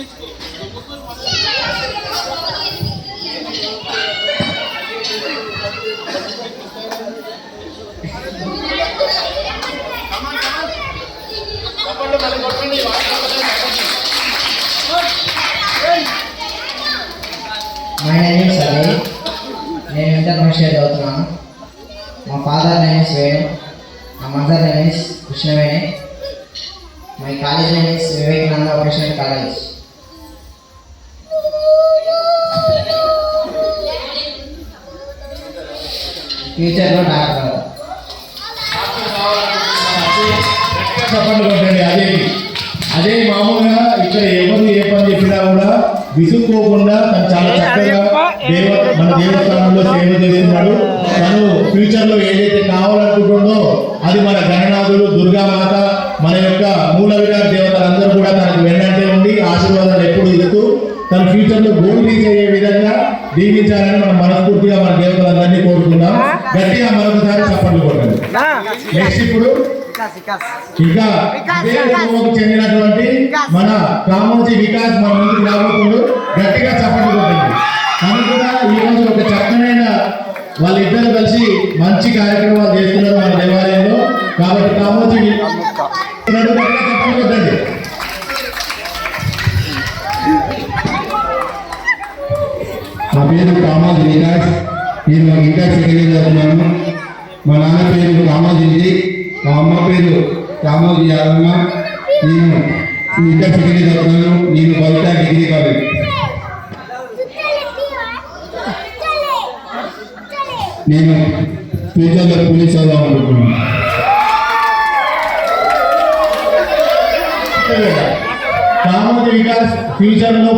My name is Ali నేను international చదువుతున్నాను మా ఫాదర్ నేమ్ ఇస్ వేణు మా mother name is Krishnaveni my college name is Vivekananda vocational college ఫ్యూచర్లో doctor చెప్పండి కొట్టండి అదే అదే మామూలుగా ఇక్కడ ఎవరు ఏ పని చెప్పినా కూడా విసుక్కోకుండా తను చాలా చక్కగా దేవ మన దేవస్థానంలో సేవ చేస్తున్నాడు. తను ఫ్యూచర్లో ఏదైతే కావాలనుకుంటుందో అది మన గణనాథుడు దుర్గామాత మన యొక్క మూల విరాట్ దేవతలందరూ కూడా తనకు వెన్నంటే ఉండి ఆశీర్వాదాలు ఎప్పుడు ఇస్తూ తన ఫ్యూచర్లో గోల్ రీచ్ అయ్యే విధంగా దీవించాలని మనం మనస్ఫూర్తిగా మన దేవతలందరినీ కోరుకుందాం. గట్టిగా మరొకసారి చప్పట్లు కొట్టండి. నెక్స్ట్ ఇప్పుడు ఇంకా చెందినటువంటి మన కామోజీ వికాస్ మన ముందుకు రాబోతుండు. గట్టిగా చప్పట్లు కొట్టండి. తను కూడా ఈ రోజు ఒక చక్కనైన వాళ్ళిద్దరు కలిసి మంచి కార్యక్రమాలు చేస్తున్నారు మన దేవాలయంలో. కాబట్టి కామోజీ చప్పట్లు కొట్టండి. నా పేరు కామోజీ వికాస్. నేను మాకు ఇంకా తెలియజేస్తున్నాను మా నాన్న పేరు కామోజీ మా అమ్మ పేరు రామోజీ యాదమ్మ నేను ఇంకా సెకండ్ చదువుతున్నాను. నేను బౌద్ధ డిగ్రీ కాలేజ్. నేను ఫ్యూచర్లో పోలీస్ చదువుదాం అనుకుంటున్నాను. కామోజీ వికాస్ ఫ్యూచర్లో